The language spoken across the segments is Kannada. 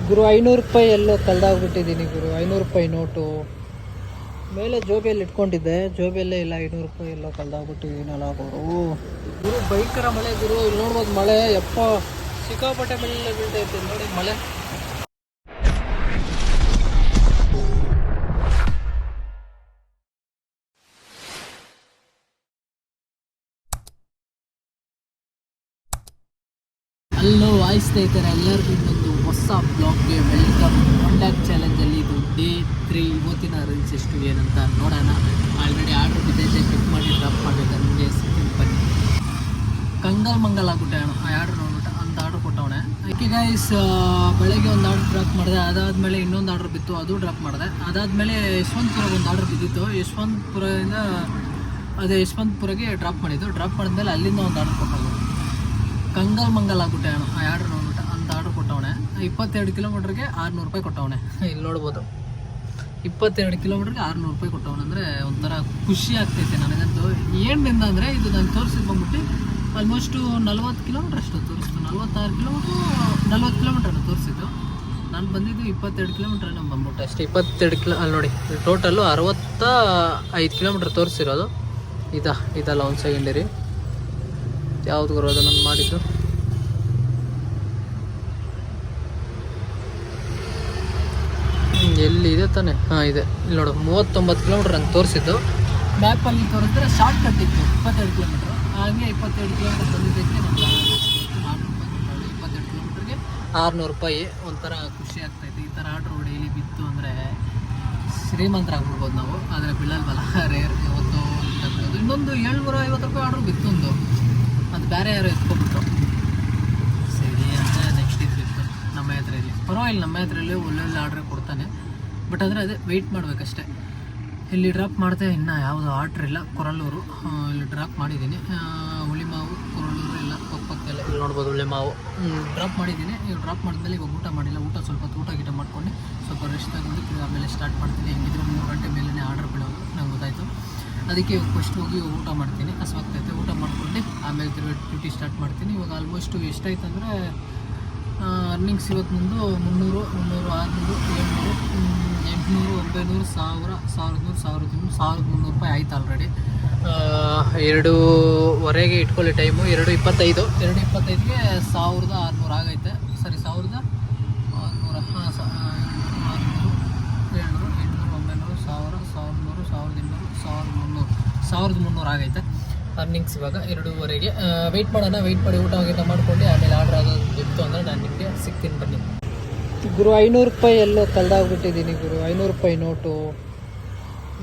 ಗುರು ಐನೂರು ರೂಪಾಯಿ ಎಲ್ಲೋ ಕಳ್ದಾಗ್ಬಿಟ್ಟಿದ್ದೀನಿ ಗುರು. ಐನೂರು ರೂಪಾಯಿ ನೋಟು. ಮೇಲೆ ಜೋಬಿಯಲ್ಲಿ ಇಟ್ಕೊಂಡಿದ್ದೆ. ಜೋಬಿಯಲ್ಲೇ ಇಲ್ಲ, ಐನೂರು ರೂಪಾಯಿ ಎಲ್ಲೋ ಕಳ್ದಾಗ್ಬಿಟ್ಟಿದ್ದೀನಲ್ಲ ಗುರು. ಗುರು, ಭಯಂಕರ ಮಳೆ ಗುರು. ಇಲ್ಲಿ ನೋಡ್ಬೋದು ಮಳೆ. ಎಪ್ಪ ಸಿಕ್ಕಾಪಟ್ಟೆ ಮಳೆ ಇರ್ತೀನಿ ನೋಡಿ ಮಳೆ. ಹಲೋ ವಾಯ್ಸ್ ಸ್ನೇಹಿತರೆ ಎಲ್ಲರಿಗೂ ಇನ್ನೊಂದು ಹೊಸ ಬ್ಲಾಗ್ಗೆ ವೆಲ್ಕಮ್. ಕಾಂಟ್ಯಾಕ್ಟ್ ಚಾಲೆಂಜಲ್ಲಿ ಇದು ಡೇ ತ್ರೀ ಇವತ್ತಿನ ರೀಲ್ಸ್ ಎಷ್ಟು ಏನಂತ ನೋಡೋಣ. ಆಲ್ರೆಡಿ ಆರ್ಡ್ರ್ ಬಿದ್ದೈತೆ ಚೆಕ್ ಮಾಡಿ ಡ್ರಾಪ್ ಮಾಡಬೇಕು ನಿಮಗೆ ಸಿಕ್ಕಿಂಗ್ ಬನ್ನಿ. ಕಂಗಲ್ ಮಂಗಲ್ ಆಗ್ಬಿಟ್ಟೆ ಅಣ್ಣ. ಆ ಆರ್ಡ್ರ್ ನೋಡ್ಬಿಟ್ಟು ಅಂತ ಆರ್ಡ್ರ್ ಕೊಟ್ಟವಣೆ ಅದಕ್ಕೆ ಗೈಸ್ ಬೆಳಗ್ಗೆ ಒಂದು ಆರ್ಡ್ರ್ ಡ್ರಾಪ್ ಮಾಡಿದೆ. ಅದಾದಮೇಲೆ ಇನ್ನೊಂದು ಆರ್ಡ್ರ್ ಬಿತ್ತು, ಅದು ಡ್ರಾಪ್ ಮಾಡಿದೆ. ಅದಾದಮೇಲೆ ಯಶವಂತಪುರ ಒಂದು ಆರ್ಡ್ರ್ ಬಿದ್ದಿತ್ತು. ಯಶವಂತಪುರದಿಂದ, ಅದೇ ಯಶವಂತಪುರಗೆ ಡ್ರಾಪ್ ಮಾಡಿದ್ದು. ಡ್ರಾಪ್ ಮಾಡಿದ್ಮೇಲೆ ಅಲ್ಲಿಂದ ಒಂದು ಆರ್ಡ್ರ್ ಕೊಟ್ಟವು ಕಂಗಲ್ ಮಂಗಲ್ ಆಗ್ಬಿಟ್ಟೆ ಅಣ್ಣ ಆ ಆರ್ಡ್ರ್ ನೋಡ್ಬಿಟ್ಟು ಅಂತ ಆರ್ಡ್ರ್ ಕೊಟ್ಟವನೆ. ಇಪ್ಪತ್ತೆರಡು ಕಿಲೋಮೀಟ್ರಿಗೆ ಆರುನೂರು ರೂಪಾಯಿ ಕೊಟ್ಟವನೆ. ಇಲ್ಲಿ ನೋಡ್ಬೋದು. ಇಪ್ಪತ್ತೆರಡು ಕಿಲೋಮೀಟ್ರಿಗೆ ಆರುನೂರು ರೂಪಾಯಿ ಕೊಟ್ಟವನೆ. ಅಂದರೆ ಒಂಥರ ಖುಷಿ ಆಗ್ತೈತೆ ನನಗಂತೂ. ಏನಿಂದ ಅಂದರೆ ಇದು ನಾನು ತೋರಿಸಿದ್ ಬಂದ್ಬಿಟ್ಟು ಆಲ್ಮೋಸ್ಟು ನಲ್ವತ್ತು ಕಿಲೋಮೀಟ್ರ್ ಅಷ್ಟು ತೋರಿಸ್ತು. ನಲ್ವತ್ತಾರು ಕಿಲೋಮೀಟ್ರು, ನಲ್ವತ್ತು ಕಿಲೋಮೀಟ್ರ್ ತೋರಿಸಿದ್ದು. ನಾನು ಬಂದಿದ್ದು ಇಪ್ಪತ್ತೆರಡು ಕಿಲೋಮೀಟ್ರ್ ನಾನು ಬಂದ್ಬಿಟ್ಟು ಅಷ್ಟೇ. ಇಪ್ಪತ್ತೆರಡು ಕಿಲೋ ಅಲ್ಲಿ ನೋಡಿ ಟೋಟಲ್ಲು ಅರವತ್ತ ಐದು ಕಿಲೋಮೀಟ್ರ್ ತೋರಿಸಿರೋದು. ಇದಾ ಇದಲ್ಲ ಒಂದು ಸೆಕೆಂಡ್ ರೀ ಯಾವ್ದು ಗುರು ಅದನ್ನು ಮಾಡಿದ್ದು? ಎಲ್ಲಿ ಇದೆ ತಾನೆ? ಹಾಂ, ಇದೆ. ಇಲ್ಲಿ ನೋಡು, ಮೂವತ್ತೊಂಬತ್ತು ಕಿಲೋಮೀಟ್ರ್ ಅಂತ ತೋರಿಸಿದ್ದು. ಮ್ಯಾಪಲ್ಲಿ ತೋರಿಸಿದ್ರೆ ಶಾರ್ಟ್ ಕಟ್ ಇತ್ತು, ಇಪ್ಪತ್ತೆರಡು ಕಿಲೋಮೀಟ್ರ್ ಹಾಗೆ ಇಪ್ಪತ್ತೆರಡು ಕಿಲೋಮೀಟ್ರ್ ಬಂದಿದ್ದಕ್ಕೆ ಇಪ್ಪತ್ತೆರಡು ಕಿಲೋಮೀಟ್ರಿಗೆ ಆರುನೂರು ರೂಪಾಯಿ ಒಂಥರ ಖುಷಿ ಆಗ್ತೈತೆ ಈ ಥರ ಆರ್ಡ್ರ್ ಡೈಲಿ ಬಿತ್ತು ಅಂದರೆ ಶ್ರೀಮಂತರಾಗ್ಬಿಡ್ಬೋದು ನಾವು. ಆದರೆ ಬೀಳಲ್ವಲ್ಲ ರೇರ್ ಇವತ್ತು ಇನ್ನೊಂದು ಏಳ್ನೂರ ಐವತ್ತು ರೂಪಾಯಿ ಆರ್ಡ್ರ್ ಬಿತ್ತು ಒಂದು. ಅದು ಬೇರೆ ಯಾರು ಎತ್ಕೊಬಿಟ್ರು. ಸರಿ ಅಂತ ನೆಕ್ಸ್ಟ್ ಇದು ಬಿತ್ತು ನಮ್ಮ ಹತ್ರಲ್ಲಿ ಪರವಾಗಿಲ್ಲ, ನಮ್ಮ ಹತ್ರಲ್ಲಿ ಒಳ್ಳೊಳ್ಳೆ ಆರ್ಡ್ರ್ ಕೊಡ್ತಾನೆ. ಬಟ್ ಅಂದರೆ ಅದೇ ವೆಯ್ಟ್ ಮಾಡಬೇಕಷ್ಟೇ. ಇಲ್ಲಿ ಡ್ರಾಪ್ ಮಾಡಿದೆ ಇನ್ನೂ ಯಾವುದು ಆರ್ಡ್ರ್ ಇಲ್ಲ. ಕೊರಲ್ಲೂರು ಇಲ್ಲಿ ಡ್ರಾಪ್ ಮಾಡಿದ್ದೀನಿ. ಹುಳಿ ಹುಳಿಮಾವು ಕೊರಲ್ಲೂರು ಇಲ್ಲ ಪಕ್ಕಪಕ್ಕೆಲ್ಲ ಇಲ್ಲಿ ನೋಡ್ಬೋದು ಹುಳಿಮಾವು ಡ್ರಾಪ್ ಮಾಡಿದ್ದೀನಿ. ಈಗ ಡ್ರಾಪ್ ಮಾಡಿದ್ಮೇಲೆ ಇವಾಗ ಊಟ ಮಾಡಿಲ್ಲ. ಊಟ ಸ್ವಲ್ಪ ಊಟ ಗೀಟ ಮಾಡ್ಕೊಂಡು. ಸ್ವಲ್ಪ ರೆಸ್ಟ್ ತಗೊಂಡು ಆಮೇಲೆ ಸ್ಟಾರ್ಟ್ ಮಾಡ್ತೀನಿ. ಹೆಂಗಿದ್ರು ಮೂರು ಗಂಟೆ ಮೇಲೇ ಆರ್ಡ್ರ್ ಬೀಳೋದು ನಂಗೆ ಗೊತ್ತಾಯಿತು ಅದಕ್ಕೆ ಫಸ್ಟ್ ಹೋಗಿ ಊಟ ಮಾಡ್ತೀನಿ. ಹಸುವಾಗ್ತೈತೆ ಊಟ ಮಾಡಿಕೊಂಡು ಆಮೇಲೆ ತಿರುಗಿ ಡ್ಯೂಟಿ ಸ್ಟಾರ್ಟ್ ಮಾಡ್ತೀನಿ. ಇವಾಗ ಆಲ್ಮೋಸ್ಟು ಎಷ್ಟಾಯ್ತು ಅಂದರೆ ಅರ್ನಿಂಗ್ಸ್ ಇವತ್ತು ನಂದು ಮುನ್ನೂರು ಮುನ್ನೂರು, ಆರುನೂರು, ಏಳ್ನೂರು ಎಂಟುನೂರು, ಒಂಬೈನೂರು, ಸಾವಿರ ಸಾವಿರದ ನೂರು ಸಾವಿರದ ಇನ್ನೂರು ಸಾವಿರದ ಮುನ್ನೂರು ರೂಪಾಯಿ ಆಯ್ತು ಆಲ್ರೆಡಿ ಎರಡೂವರೆಗೆ ಇಟ್ಕೊಳ್ಳಿ ಟೈಮು ಎರಡು ಇಪ್ಪತ್ತೈದು. ಎರಡು ಇಪ್ಪತ್ತೈದಿಗೆ ಸಾವಿರದ ಆರುನೂರು ಆಗೈತೆ. ಸರಿ, ಸಾವಿರದ ಆರುನೂರ, ಹಾಂ ಸ ಆರುನೂರು ಏಳ್ನೂರು ಎಂಟುನೂರು ಒಂಬೈನೂರು ಸಾವಿರ, ಸಾವಿರದ ನೂರು ಸಾವಿರದ ಇನ್ನೂರು, ಸಾವಿರದ ಮುನ್ನೂರು. ಸಾವಿರದ ಮುನ್ನೂರು ಆಗೈತೆ ಅರ್ನಿಂಗ್ಸ್ ಇವಾಗ ಎರಡೂವರೆಗೆ. ವೆಯ್ಟ್ ಮಾಡೋಣ ವೆಯ್ಟ್ ಮಾಡಿ ಊಟ ಗೀಟ ಮಾಡ್ಕೊಂಡು ಆಮೇಲೆ ಆರ್ಡ್ರ್ ಆಗೋದು ಇತ್ತು ಅಂದರೆ ನಾನು ನಿಮಗೆ ಸಿಗ್ತೀನಿ ಬನ್ನಿ. ಗುರು, ಐನೂರು ರೂಪಾಯಿ ಎಲ್ಲೋ ಕಳ್ದಾಗ್ಬಿಟ್ಟಿದ್ದೀನಿ ಗುರು. ಐನೂರು ರೂಪಾಯಿ ನೋಟು.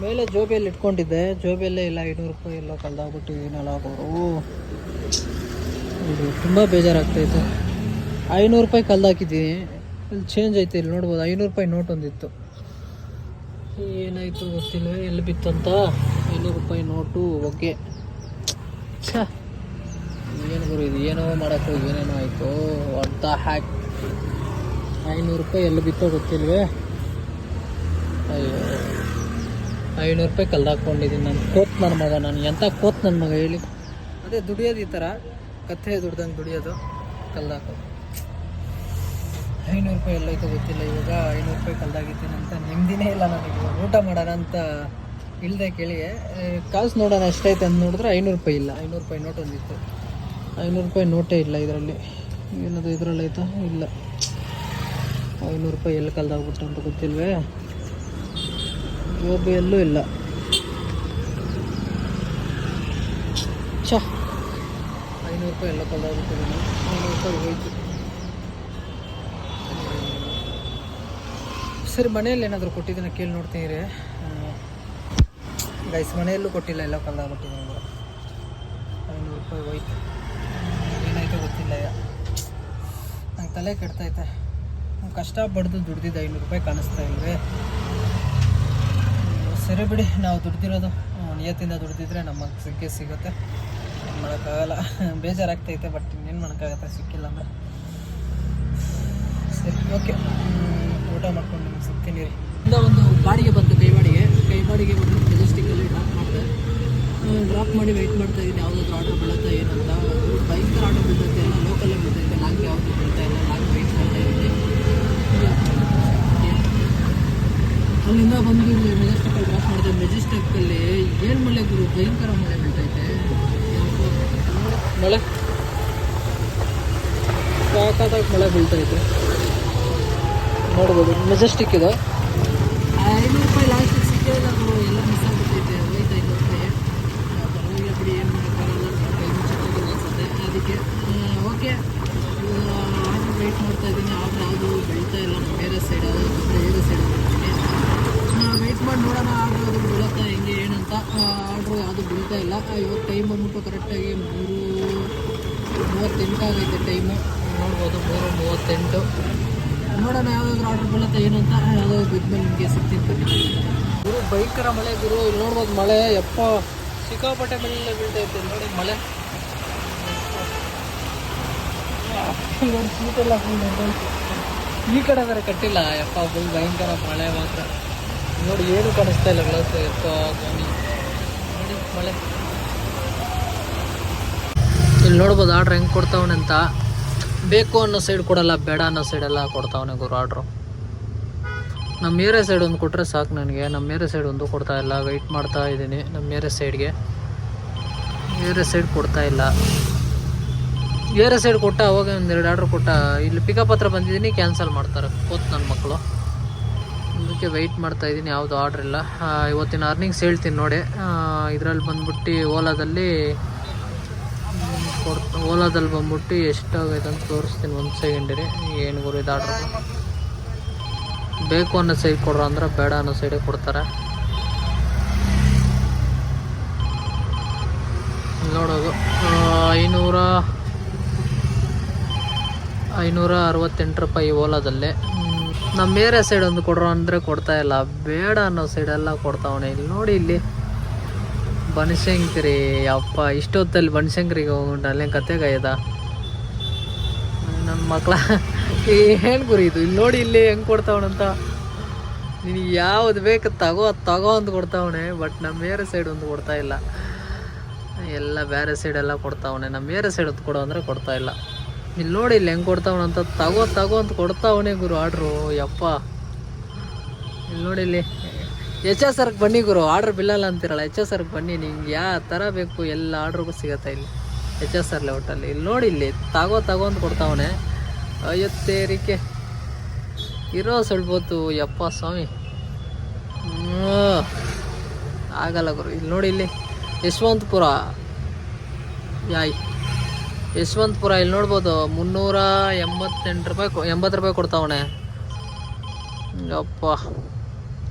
ಮೇಲೆ ಜೋಬಿಯಲ್ಲಿ ಇಟ್ಕೊಂಡಿದ್ದೆ. ಜೋಬಿಯಲ್ಲೇ ಇಲ್ಲ, ಐನೂರು ರೂಪಾಯಿ ಎಲ್ಲೋ ಕಳ್ದಾಗ್ಬಿಟ್ಟಿದ್ದೀನಲ್ಲ ಗುರು. ಇದು ತುಂಬ ಬೇಜಾರಾಗ್ತೈತೆ. ಐನೂರು ರೂಪಾಯಿ ಕಳ್ದಾಕಿದ್ದೀನಿ. ಇಲ್ಲಿ ಚೇಂಜ್ ಐತೆ, ಇಲ್ಲಿ ನೋಡ್ಬೋದು. ಐನೂರು ರೂಪಾಯಿ ನೋಟ್ ಒಂದಿತ್ತು. ಏನಾಯಿತು ಗೊತ್ತಿಲ್ಲ. ಎಲ್ಲಿ ಬಿತ್ತಂತ? ಐನೂರು ರೂಪಾಯಿ ನೋಟು ಓಕೆ ಛ. ಏನು ಗುರು, ಇದು ಏನೋ ಮಾಡೋಕ್ಕೆ ಏನೇನೋ ಆಯಿತು. ಅಂತ ಹ್ಯಾಕ್. ಐನೂರು ರೂಪಾಯಿ ಎಲ್ಲಿ ಬಿತ್ತೋ ಗೊತ್ತಿಲ್ವೇ? ಅಯ್ಯೋ. ಐನೂರು ರೂಪಾಯಿ ಕಲ್ದಾಕೊಂಡಿದ್ದೀನಿ ನಾನು. ಕೋತ್ ನನ್ನ ಮಗ ನಾನು. ಎಂಥ ಕೋತ್ ನನ್ನ ಮಗ ಹೇಳಿ. ಅದೇ ದುಡಿಯೋದು ಈ ಥರ. ಕಥೆ ದುಡ್ದಂಗೆ ದುಡಿಯೋದು. ಕಲ್ದಾಕೋದು ಐನೂರು ರೂಪಾಯಿ ಎಲ್ಲ ಐತೋ ಗೊತ್ತಿಲ್ಲ. ಇವಾಗ ಐನೂರು ರೂಪಾಯಿ ಕಲ್ದಾಗಿತ್ತೀನಿ ಅಂತ ನೆಮ್ಮದಿನೇ ಇಲ್ಲ ನನಗೆ. ಊಟ ಮಾಡೋಣ ಅಂತ ಇಲ್ಲದೆ ಕೇಳಿ ಕಾಸು ನೋಡೋಣ ಎಷ್ಟೈತೆ ಅಂತ ನೋಡಿದ್ರೆ ಐನೂರು ರೂಪಾಯಿ ಇಲ್ಲ. ಐನೂರು ರೂಪಾಯಿ ನೋಟ್ ಒಂದಿತ್ತು. ಐನೂರು ರೂಪಾಯಿ ನೋಟೇ ಇಲ್ಲ ಇದರಲ್ಲಿ. ಏನದು ಇದರಲ್ಲಿ ಆಯ್ತಾ ಇಲ್ಲ. ಐನೂರು ರೂಪಾಯಿ ಎಲ್ಲಿ ಕಲ್ದಾಗ್ಬಿಟ್ಟು ಅಂತ ಗೊತ್ತಿಲ್ವೇ? ಜೋಬಿಯಲ್ಲೂ ಇಲ್ಲ. ಛ. ಐನೂರು ರೂಪಾಯಿ ಎಲ್ಲ ಕಲ್ದಾಗ್ಬಿಟ್ಟು ಐನೂರು ರೂಪಾಯಿ ಹೋಯ್ತು. ಸರಿ, ಮನೆಯಲ್ಲಿ ಏನಾದರೂ ಕೊಟ್ಟಿದ್ದನ್ನ ಕೇಳಿ ನೋಡ್ತೀನಿ ಗೈಸ್ ಮನೆಯಲ್ಲೂ ಕೊಟ್ಟಿಲ್ಲ, ಎಲ್ಲ ಕಲ್ದಾಗ್ಬಿಟ್ಟಿದ್ದೀನಿ ಐನೂರು ರೂಪಾಯಿ ಹೋಯ್ತು. ಏನಾಯ್ತು ಗೊತ್ತಿಲ್ಲ ನಂಗೆ ತಲೆ ಕೆಡ್ತೈತೆ. ನಾನ್ ಕಷ್ಟ ಪಡ್ದು ದುಡ್ದಿದ್ದು ಐನೂರು ರೂಪಾಯಿ ಕಾಣಿಸ್ತಾ ಇಲ್ವೇ? ಸರಿ ಬಿಡಿ, ನಾವು ದುಡ್ದಿರೋದು ನಿಯತ್ತಿಂದ ದುಡ್ದಿದ್ರೆ ನಮಗೆ ಸಿಕ್ಕೇ ಸಿಗುತ್ತೆ. ಮಾಡೋಕ್ಕಾಗಲ್ಲ. ಬೇಜಾರಾಗ್ತೈತೆ ಬಟ್ ಇನ್ನೇನು ಮಾಡೋಕ್ಕಾಗತ್ತೆ, ಸಿಕ್ಕಿಲ್ಲ ಅಂದರೆ. ಸರಿ ಓಕೆ ಊಟ ಮಾಡ್ಕೊಂಡು ನಮ್ಗೆ ಸುಕ್ಕೆ ನೀರಿ. ಇಂದ ಒಂದು ಬಾಡಿಗೆ ಬಂತು ಕೈ ಬಾಡಿಗೆ ಕೈ ಬಾಡಿಗೆ ಬಂದು ಮೆಜೆಸ್ಟಿಕಲ್ಲಿ ಡ್ರಾಪ್ ಮಾಡಿದೆ ಡ್ರಾಪ್ ಮಾಡಿ ವೆಯ್ಟ್ ಮಾಡ್ತಾ ಇದ್ದೀನಿ, ಯಾವುದಾದ್ರು ಆರ್ಡರ್ ಬೀಳುತ್ತಾ ಏನಂತ. ಭಯಂಕರ ಆರ್ಡರ್ ಬೀಳುತ್ತೆ, ಎಲ್ಲ ಲೋಕಲ್ಲೇ ಬೀಳ್ತೈತೆ. ಲಾಂಗ್ ಯಾವುದು ಬೀಳ್ತಾ ಇಲ್ಲ ಲಾಂಗ್ ವೆಯ್ಟ್ ಮಾಡ್ತಾ ಇದ್ದೀನಿ. ಅಲ್ಲಿಂದ ಬಂದು ಇಲ್ಲಿ ಮೆಜೆಸ್ಟಿಕ್ಕಲ್ಲಿ ಡ್ರಾಪ್ ಮಾಡಿದೆ. ಮೆಜೆಸ್ಟಿಕ್ಕಲ್ಲಿ ಏನು ಮಳೆ ಗುರು? ಭಯಂಕರ ಮಳೆ ಬೀಳ್ತೈತೆ. ಮಳೆ. ಸಾಕಾದಾಗ ಮಳೆ ಬೀಳ್ತೈತೆ. ನೋಡ್ಬೋದು. ಮೆಜೆಸ್ಟಿಕ್ ಇದೆ. ಐನೂರು ರೂಪಾಯಿ ಎಲ್ಲ ಮಿಸ್ ಐನೂರು ಪರವಾಗಿಲ್ಲ ಬಿಡಿ ಏನು ಓಕೆ ವೆಯ್ಟ್ ಮಾಡ್ತಾ ಇದ್ದೀನಿ. ಇಲ್ಲ. ಬೇರೆ ಸೈಡ್ ಬೇರೆ ಸೈಡ್ ವೆಯ್ಟ್ ಮಾಡಿ ನೋಡೋಣ. ಅದು ಬೀಳುತ್ತಾ ಹೆಂಗೆ, ಏನಂತ. ಆರ್ಡ್ರು ಯಾವುದು ಬೀಳ್ತಾ ಇಲ್ಲ. ಟೈಮ್ ಕರೆಕ್ಟಾಗಿ ಮೂರು, ಮೂವತ್ತೆಂಟು ಆಗೈತೆ ಟೈಮು ನೋಡ್ಬೋದು. ಮೂರು, ಮೂವತ್ತೆಂಟು. ನೋಡೋಣ ಯಾವ್ದಾದ್ರು ಆರ್ಡರ್ ಬೀಳುತ್ತೆ ಏನು ಅಂತ ಯಾವುದಾದ್ರು ಬಿದ್ಮೇಲೆ ನಿಮಗೆ ಬನ್ನಿ ಗುರು, ಭಯಂಕರ ಮಳೆ ಗುರು. ಇಲ್ಲಿ ನೋಡ್ಬೋದು ಮಳೆ ಎಪ್ಪ ಸಿಕ್ಕಾಪಟ್ಟೆ ಮೇಲೆ ಬೀಳ್ತೈತೆ ನೋಡಿ ಮಳೆ. ಸೀಟೆಲ್ಲ ಫುಲ್. ಈ ಕಡೆ ಬೇರೆ ಕಟ್ಟಿಲ್ಲ. ಎಪ್ಪ ಫುಲ್ ಭಯಂಕರ ಮಳೆ ಮಾತ್ರ. ನೋಡಿ, ಏನು ಕಾಣಿಸ್ತಾ ಇಲ್ಲ ಗ್ಲಾಸ್ ಎಪ್ಪ ಗೋಣಿ ನೋಡಿ ಮಳೆ. ಇಲ್ಲಿ ನೋಡ್ಬೋದು ಆರ್ಡ್ರ್ ಹೆಂಗೆ ಕೊಡ್ತಾವನಂತ ಬೇಕು ಅನ್ನೋ ಸೈಡ್ ಕೊಡಲ್ಲ, ಬೇಡ ಅನ್ನೋ ಸೈಡೆಲ್ಲ ಕೊಡ್ತಾವನೆ ಗುರು ಆರ್ಡ್ರು ನಮ್ಮ ಏರಿಯಾ ಸೈಡ್ ಒಂದು ಕೊಟ್ಟರೆ ಸಾಕು ನನಗೆ. ನಮ್ಮ ಏರಿಯಾ ಸೈಡ್ ಒಂದು ಕೊಡ್ತಾ ಇಲ್ಲ. ವೆಯ್ಟ್ ಮಾಡ್ತಾ ಇದ್ದೀನಿ ನಮ್ಮ ಏರಿಯಾ ಸೈಡ್ಗೆ ಏರಿಯಾ ಸೈಡ್ ಕೊಡ್ತಾ ಇಲ್ಲ. ಏರಿಯಾ ಸೈಡ್ ಕೊಟ್ಟ, ಅವಾಗ ಒಂದೆರಡು ಆರ್ಡ್ರ್ ಕೊಟ್ಟ. ಇಲ್ಲಿ ಪಿಕಪ್ ಹತ್ರ ಬಂದಿದ್ದೀನಿ ಕ್ಯಾನ್ಸಲ್ ಮಾಡ್ತಾರೆ. ಕೂತ್ ನನ್ನ ಮಕ್ಕಳು ಅದಕ್ಕೆ ವೆಯ್ಟ್ ಮಾಡ್ತಾ ಇದ್ದೀನಿ, ಯಾವುದು ಆರ್ಡ್ರ್ ಇಲ್ಲ. ಇವತ್ತಿನ ಅರ್ನಿಂಗ್ಸ್ ಹೇಳ್ತೀನಿ ನೋಡಿ. ಇದರಲ್ಲಿ ಬಂದ್ಬಿಟ್ಟು ಓಲಾದಲ್ಲಿ ಮ್, ಕೊಡ್ ಓಲಾದಲ್ಲಿ ಬಂದ್ಬಿಟ್ಟು ಎಷ್ಟಾಗೈತೆ ಅಂತ ತೋರಿಸ್ತೀನಿ ಒಂದು ಸೆಕೆಂಡ್ ರೀ ಏನು ಗುರು ಇದು ಆರ್ಡ್ರ್ ಬೇಕು ಅನ್ನೋ ಸೈಡ್ ಕೊಡ್ರ ಅಂದ್ರೆ ಬೇಡ ಅನ್ನೋ ಸೈಡೇ ಕೊಡ್ತಾರೆ. ನೋಡೋದು. ಐನೂರ ಐನೂರ ಅರವತ್ತೆಂಟು ರೂಪಾಯಿ ಓಲಾದಲ್ಲಿ. ನಮ್ಮ ಬೇರೆ ಸೈಡ್ ಒಂದು ಕೊಡ್ರು ಅಂದರೆ ಕೊಡ್ತಾ ಇಲ್ಲ. ಬೇಡ ಅನ್ನೋ ಸೈಡೆಲ್ಲ ಕೊಡ್ತಾವನೆ. ಇಲ್ಲಿ ನೋಡಿ ಇಲ್ಲಿ. ಬನಶಂಕರಿ ಅಪ್ಪ ಇಷ್ಟೊತ್ತಲ್ಲಿ ಬನಶಂಕರಿಗೆ ಹೋಗ್ಬಿಟ್ಟು ಅಲ್ಲೇ ಕೈದ ನನ್ನ ಮಕ್ಕಳ ಏನು ಗುರಿ ಇದು? ಇಲ್ಲಿ ನೋಡಿ ಇಲ್ಲಿ ಹೆಂಗೆ ಕೊಡ್ತಾವಣಂತ ನಿನಗೆ ಯಾವ್ದು ಬೇಕು ತಗೋ ತಗೋ ಅಂತ ಕೊಡ್ತಾವಣೆ, ಬಟ್ ನಮ್ಮ ಬೇರೆ ಸೈಡ್ ಒಂದು ಕೊಡ್ತಾ ಇಲ್ಲ. ಎಲ್ಲ ಬೇರೆ ಸೈಡ್ ಎಲ್ಲ ಕೊಡ್ತಾವಣೆ. ನಮ್ಮ ಬೇರೆ ಸೈಡ್ ಹೊತ್ತು ಕೊಡೋ ಅಂದರೆ ಕೊಡ್ತಾ ಇಲ್ಲ. ಇಲ್ಲಿ ನೋಡಿ ಇಲ್ಲಿ ಹೆಂಗೆ ಕೊಡ್ತಾವಣಂತ ತಗೋ ತಗೋ ಅಂತ ಕೊಡ್ತಾವಣೆ ಗುರು ಆರ್ಡ್ರು, ಯಪ್ಪ. ಇಲ್ಲಿ ನೋಡಿ ಇಲ್ಲಿ ಎಚ್ ಎಸ್ ಆರ್ಗೆ ಬನ್ನಿ ಗುರು ಆರ್ಡ್ರ್ ಬಿಲ್ಲಲ್ಲ ಅಂತಿರಲ್ಲ ಎಚ್ ಎಸ್ ಆರ್ಗೆ ಬನ್ನಿ ನಿಮ್ಗೆ ಯಾವ ಥರ ಬೇಕು, ಎಲ್ಲ ಆರ್ಡ್ರಿಗೂ ಸಿಗುತ್ತೆ ಇಲ್ಲಿ ಎಚ್ ಎಸ್ ಆರ್ ಲೇಔಟಲ್ಲಿ ಇಲ್ಲಿ ನೋಡಿ ಇಲ್ಲಿ, ತಗೋ ತಗೋ ಅಂತ ಕೊಡ್ತಾವನೆ. ಅಯ್ಯತ್ತೇರಿಕೆ. ಇರೋ ಸ್ವಲ್ಪ ಹೊತ್ತು, ಯಪ್ಪ ಸ್ವಾಮಿ. ಆಗಲ್ಲ ಗುರು, ಇಲ್ಲಿ ನೋಡಿ ಇಲ್ಲಿ, ಯಶವಂತಪುರ. ಯಾಯ್. ಯಶವಂತಪುರ, ಇಲ್ಲಿ ನೋಡ್ಬೋದು, ಮುನ್ನೂರ ಎಂಬತ್ತೆಂಟು ರೂಪಾಯಿ ಎಂಬತ್ತು ರೂಪಾಯಿ ಕೊಡ್ತಾವಣೆ ಯಪ್ಪ.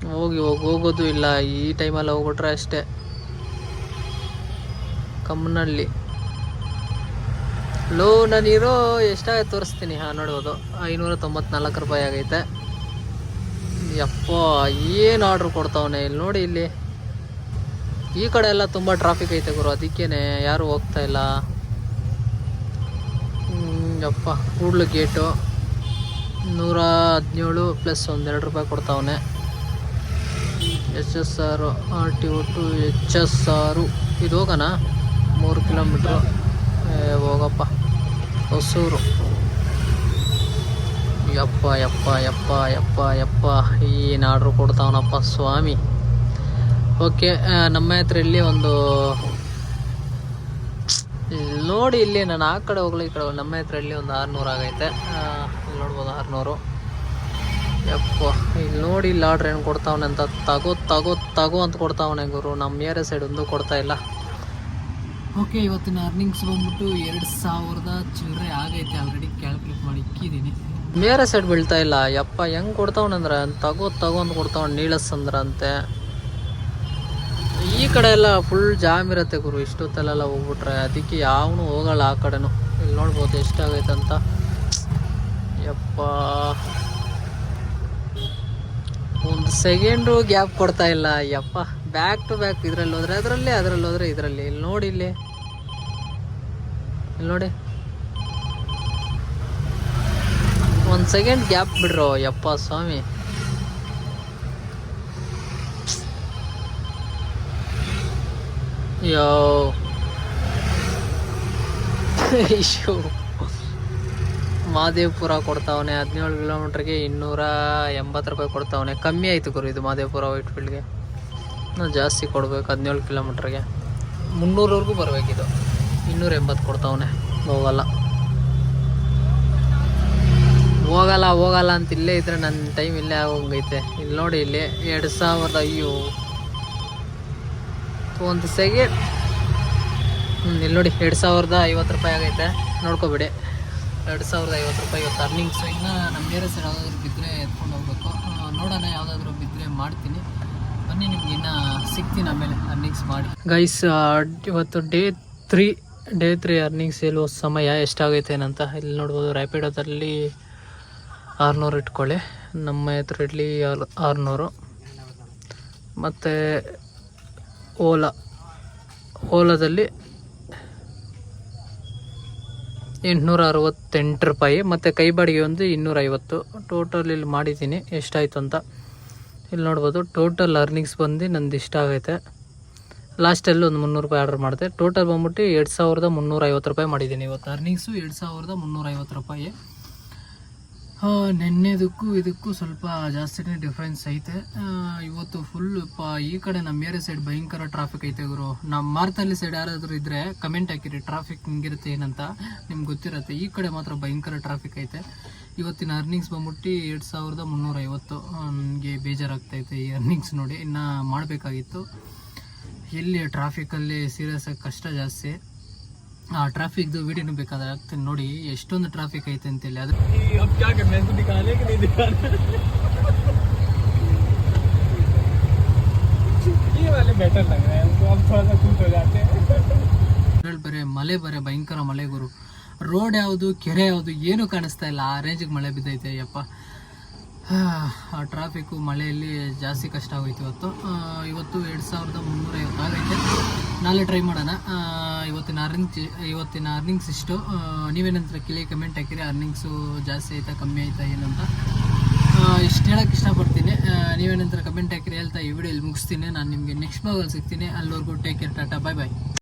ಹೋಗಿ ಹೋಗಿ, ಹೋಗೋದು ಇಲ್ಲ. ಈ ಟೈಮಲ್ಲಿ ಹೋಗ್ಬಿಟ್ರೆ ಅಷ್ಟೇ. ಕಮ್ಮನಹಳ್ಳಿ ಲೋ ನಾನಿರೋ ಎಷ್ಟಾಗೈತೆ ತೋರಿಸ್ತೀನಿ. ಹಾಂ ನೋಡ್ಬೋದು ಐನೂರ ತೊಂಬತ್ನಾಲ್ಕು ರೂಪಾಯಿ ಆಗೈತೆ. ಯಪ್ಪ, ಏನು ಆರ್ಡ್ರ್ ಕೊಡ್ತಾವನೆ? ಇಲ್ಲಿ ನೋಡಿ ಇಲ್ಲಿ. ಈ ಕಡೆ ಎಲ್ಲ ತುಂಬ ಟ್ರಾಫಿಕ್ ಐತೆ ಗುರು. ಅದಕ್ಕೇನೆ ಯಾರು ಹೋಗ್ತಾ ಇಲ್ಲ. ಯಪ್ಪ, ಕೂಡ್ಲು ಗೇಟು ನೂರ ಹದಿನೇಳು ಪ್ಲಸ್ ಒಂದೆರಡು ರೂಪಾಯಿ ಕೊಡ್ತಾವನೆ. H S R R T ಒಟ್ಟು ಎಚ್ ಎಸ್ ಆರು ಇದು ಹೋಗೋಣ? ಮೂರು ಕಿಲೋಮೀಟ್ರು. ಹೋಗಪ್ಪ. ಹೊಸೂರು. ಯಪ್ಪ ಯಪ್ಪ ಯಪ್ಪ ಯಪ್ಪ ಯಪ್ಪ. ಏನು ಆರ್ಡ್ರ್ ಕೊಡ್ತಾವನಪ್ಪ ಸ್ವಾಮಿ. ಓಕೆ ನಮ್ಮ ಹತ್ರ ಇಲ್ಲಿ ಒಂದು ನೋಡಿ ಇಲ್ಲಿ ನಾನು ಆ ಕಡೆ ಹೋಗ್ಲಿ ಈ ಕಡೆ. ನಮ್ಮ ಹತ್ರ ಇಲ್ಲಿ ಒಂದು ಆರುನೂರು ಆಗೈತೆ. ನೋಡ್ಬೋದು ಆರುನೂರು. ಯಪ್ಪ ಇಲ್ಲಿ ನೋಡಿ ಇಲ್ಲಿ ಆರ್ಡ್ರ್ ಏನು ಕೊಡ್ತಾವನೆ ಅಂತ. ತಗೋ ತಗೋ ತಗೋ ಅಂತ ಕೊಡ್ತಾವನೆ ಗುರು. ನಮ್ಮ ಏರಿಯಾ ಸೈಡ್ ಒಂದು ಕೊಡ್ತಾ ಇಲ್ಲ. ಓಕೆ ಇವತ್ತಿನ ಅರ್ನಿಂಗ್ಸ್ ಬಂದ್ಬಿಟ್ಟು ಎರಡು ಸಾವಿರದ ಚಿಲ್ಲರೆ ಆಗೈತೆ ಆಲ್ರೆಡಿ ಕ್ಯಾಲ್ಕುಲೇಟ್ ಮಾಡಿ ಇಕ್ಕಿದ್ದೀನಿ. ಬೇರೆ ಸೈಡ್ ಬೀಳ್ತಾ ಇಲ್ಲ. ಯಪ್ಪ ಹೆಂಗೆ ಕೊಡ್ತಾವನಂದ್ರೆ ತಗೋ ತಗೋ ಅಂತ ಕೊಡ್ತಾವನ್ ನೀಳಸ್ ಅಂದ್ರಂತೆ ಈ ಕಡೆ ಎಲ್ಲ ಫುಲ್ ಜಾಮ್ ಇರುತ್ತೆ ಗುರು. ಇಷ್ಟೊತ್ತಲ್ಲೆಲ್ಲ ಹೋಗ್ಬಿಟ್ರೆ. ಅದಕ್ಕೆ ಯಾವನು ಹೋಗಲ್ಲ ಆ ಕಡೆನು. ಇಲ್ಲಿ ನೋಡ್ಬೋದು ಎಷ್ಟಾಗೈತೆ ಅಂತ. ಯಪ್ಪ. ಒಂದು ಸೆಕೆಂಡು ಗ್ಯಾಪ್ ಕೊಡ್ತಾ ಇಲ್ಲ. ಯಪ್ಪ ಬ್ಯಾಕ್ ಟು ಬ್ಯಾಕ್ ಇದರಲ್ಲಿ ಹೋದ್ರೆ ಅದರಲ್ಲಿ ಅದರಲ್ಲಿ ಹೋದ್ರೆ ಇದರಲ್ಲಿ. ಇಲ್ಲಿ ನೋಡಿ ಇಲ್ಲಿ. ಇಲ್ಲಿ ನೋಡಿ. ಒಂದು ಸೆಕೆಂಡ್ ಗ್ಯಾಪ್ ಬಿಡ್ರೋ, ಯಪ್ಪ ಸ್ವಾಮಿ. ಯೋ. ಇಶ್ಯೂ ಮಾದೇವಪುರ ಕೊಡ್ತಾವನೆ, ಹದಿನೇಳು ಕಿಲೋಮೀಟ್ರಿಗೆ ಇನ್ನೂರ ಎಂಬತ್ತು ರೂಪಾಯಿ ಕೊಡ್ತಾವನೆ. ಕಮ್ಮಿ ಆಯಿತು ಗುರು ಇದು ಮಾದೇವಪುರ ವೈಟ್ ಫೀಲ್ಡ್ಗೆ ನಾವು ಜಾಸ್ತಿ ಕೊಡ್ಬೇಕು, ಹದಿನೇಳು ಕಿಲೋಮೀಟ್ರಿಗೆ ಮುನ್ನೂರವರೆಗೂ ಬರಬೇಕಿದು. ಇನ್ನೂರ ಎಂಬತ್ತು ಕೊಡ್ತಾವನೆ. ಹೋಗಲ್ಲ. ಹೋಗಲ್ಲ ಹೋಗಲ್ಲ ಅಂತ ಇಲ್ಲೇ ಇದ್ರೆ ನನ್ನ ಟೈಮ್ ಇಲ್ಲೇ ಆಗೋಗೈತೆ. ಇಲ್ಲಿ ನೋಡಿ, ಇಲ್ಲಿ ಎರಡು ಸಾವಿರದ ಅಯ್ಯೋ ಒಂದು ಸೆಕೆಂಡ್ ಹ್ಞೂ ಇಲ್ಲಿ ನೋಡಿ, ಎರಡು ಸಾವಿರದ ಐವತ್ತು ರೂಪಾಯಿ ಆಗೈತೆ. ನೋಡ್ಕೊಬಿಡಿ. ಎರಡು ಸಾವಿರದ ಐವತ್ತು ರೂಪಾಯಿ ಇವತ್ತು ಅರ್ನಿಂಗ್ಸು ಇನ್ನು ನಮ್ಮ ಸೈಡ್ ಯಾವುದಾದ್ರೂ ಬಿದ್ದರೆ ಎತ್ಕೊಂಡು ಹೋಗ್ಬೇಕು. ನೋಡೋಣ ಯಾವುದಾದ್ರೂ ಬಿದ್ದರೆ ಮಾಡ್ತೀನಿ. ಬನ್ನಿ ನಿಮ್ಗೆ ಇನ್ನು ಸಿಗ್ತೀನಿ ಆಮೇಲೆ ಅರ್ನಿಂಗ್ಸ್ ಮಾಡಿ. ಗೈಸ್ ಇವತ್ತು day three day three earnings ಹೇಳುವ ಸಮಯ ಎಷ್ಟಾಗೈತೆ ಏನಂತ ಇಲ್ಲಿ ನೋಡ್ಬೋದು. ರ್ಯಾಪಿಡೋದಲ್ಲಿ ಆರುನೂರು ಇಟ್ಕೊಳ್ಳಿ. ನಮ್ಮ ಹತ್ರದಲ್ಲಿ ಆರು, ಆರುನೂರು. ಮತ್ತು ಓಲಾ, ಓಲಾದಲ್ಲಿ ಎಂಟುನೂರ ಅರವತ್ತೆಂಟು ರೂಪಾಯಿ. ಮತ್ತು ಕೈ ಬಾಡಿಗೆ ಒಂದು ಇನ್ನೂರೈವತ್ತು. ಟೋಟಲ್ ಇಲ್ಲಿ ಮಾಡಿದ್ದೀನಿ. ಎಷ್ಟಾಯಿತು ಅಂತ ಇಲ್ಲಿ ನೋಡ್ಬೋದು. ಟೋಟಲ್ ಅರ್ನಿಂಗ್ಸ್ ಬಂದು ನಂದು ಇಷ್ಟ ಆಗೈತೆ. ಲಾಸ್ಟಲ್ಲಿ ಒಂದು ಮುನ್ನೂರು ರೂಪಾಯಿ ಆರ್ಡರ್ ಮಾಡಿದೆ. ಟೋಟಲ್ ಬಂದ್ಬಿಟ್ಟು ಎರಡು ಸಾವಿರದ ಮುನ್ನೂರೈವತ್ತು ರೂಪಾಯಿ ಮಾಡಿದ್ದೀನಿ ಇವತ್ತು. ಅರ್ನಿಂಗ್ಸು ಎರಡು ಸಾವಿರದ ಮುನ್ನೂರೈವತ್ತು ರೂಪಾಯಿ. ನೆನ್ನೆದಕ್ಕೂ ಇದಕ್ಕೂ ಸ್ವಲ್ಪ ಜಾಸ್ತಿನೇ ಡಿಫ್ರೆನ್ಸ್ ಐತೆ. ಇವತ್ತು ಫುಲ್ ಪ, ಈ ಕಡೆ ನಮ್ಮ ಏರಿಯಾ ಸೈಡ್ ಭಯಂಕರ ಟ್ರಾಫಿಕ್ ಐತೆ ಗುರು. ನಮ್ಮ ಮಾರ್ತಲ್ಲಿ ಸೈಡ್ ಯಾರಾದರೂ ಇದ್ದರೆ ಕಮೆಂಟ್ ಹಾಕಿರಿ ಟ್ರಾಫಿಕ್ ಹಿಂಗಿರುತ್ತೆ ಏನಂತ ನಿಮ್ಗೆ ಗೊತ್ತಿರುತ್ತೆ. ಈ ಕಡೆ ಮಾತ್ರ ಭಯಂಕರ ಟ್ರಾಫಿಕ್ ಐತೆ. ಇವತ್ತಿನ ಅರ್ನಿಂಗ್ಸ್ ಬಂದ್ಬಿಟ್ಟು ಎರಡು ಸಾವಿರದ ಮುನ್ನೂರ ಐವತ್ತು ನನಗೆ ಬೇಜಾರಾಗ್ತೈತೆ ಈ ಅರ್ನಿಂಗ್ಸ್ ನೋಡಿ. ಇನ್ನು ಮಾಡಬೇಕಾಗಿತ್ತು. ಎಲ್ಲಿ ಟ್ರಾಫಿಕಲ್ಲಿ ಸೀರಿಯಸ್ ಆಗಿ ಕಷ್ಟ ಜಾಸ್ತಿ. ಆ ಟ್ರಾಫಿಕ್ದು ವೀಡಿಯೋನು ಬೇಕಾದ್ರೆ ಆಗ್ತೀನಿ ನೋಡಿ ಎಷ್ಟೊಂದು ಟ್ರಾಫಿಕ್ ಐತೆ ಅಂತ ಅಂತೇಳಿ ಅದ್ರ ಬರೇ ಮಳೆ ಬರೇ ಭಯಂಕರ ಮಳೆ ಗುರು. ರೋಡ್ ಯಾವುದು ಕೆರೆ ಯಾವುದು ಏನು ಕಾಣಿಸ್ತಾ ಇಲ್ಲ. ಆ ರೇಂಜಿಗೆ ಮಳೆ ಬಿದ್ದೈತೆ ಅಯ್ಯಪ್ಪ ಆ ಟ್ರಾಫಿಕ್ಕು ಮಳೆಯಲ್ಲಿ ಜಾಸ್ತಿ ಕಷ್ಟ ಆಗೋಯ್ತು ಇವತ್ತು. ಇವತ್ತು ಎರಡು ಸಾವಿರದ ಮುನ್ನೂರೈವತ್ತು ಆಗೈತೆ. ನಾಳೆ ಟ್ರೈ ಮಾಡೋಣ. ಇವತ್ತಿನ ಅರ್ನಿಂಗ್ಸ್ ಇವತ್ತಿನ ಅರ್ನಿಂಗ್ಸ್ ಇಷ್ಟು. ನೀವೇನಂತರ ನೀವೇನಂತ ಕೇಳಿ ಕಮೆಂಟ್ ಹಾಕಿರಿ. ಅರ್ನಿಂಗ್ಸು ಜಾಸ್ತಿ ಆಯ್ತಾ, ಕಮ್ಮಿ ಆಯ್ತಾ ಏನಂತ ಇಷ್ಟು ಹೇಳಕ್ಕೆ ಇಷ್ಟಪಡ್ತೀನಿ. ನೀವೇನಂತರ ನೀವೇನಂತ ಕಮೆಂಟ್ ಹಾಕಿರಿ ಹೇಳ್ತಾ ಈ ವಿಡಿಯೋ ಇಲ್ಲಿ ಮುಗಿಸ್ತೀನಿ. ನಾನು ನಿಮಗೆ ನೆಕ್ಸ್ಟ್ ಬ್ಲಾಗಲ್ಲಿ ಸಿಗ್ತೀನಿ. ಅಲ್ಲಿವರೆಗೂ take care Tata. Bye bye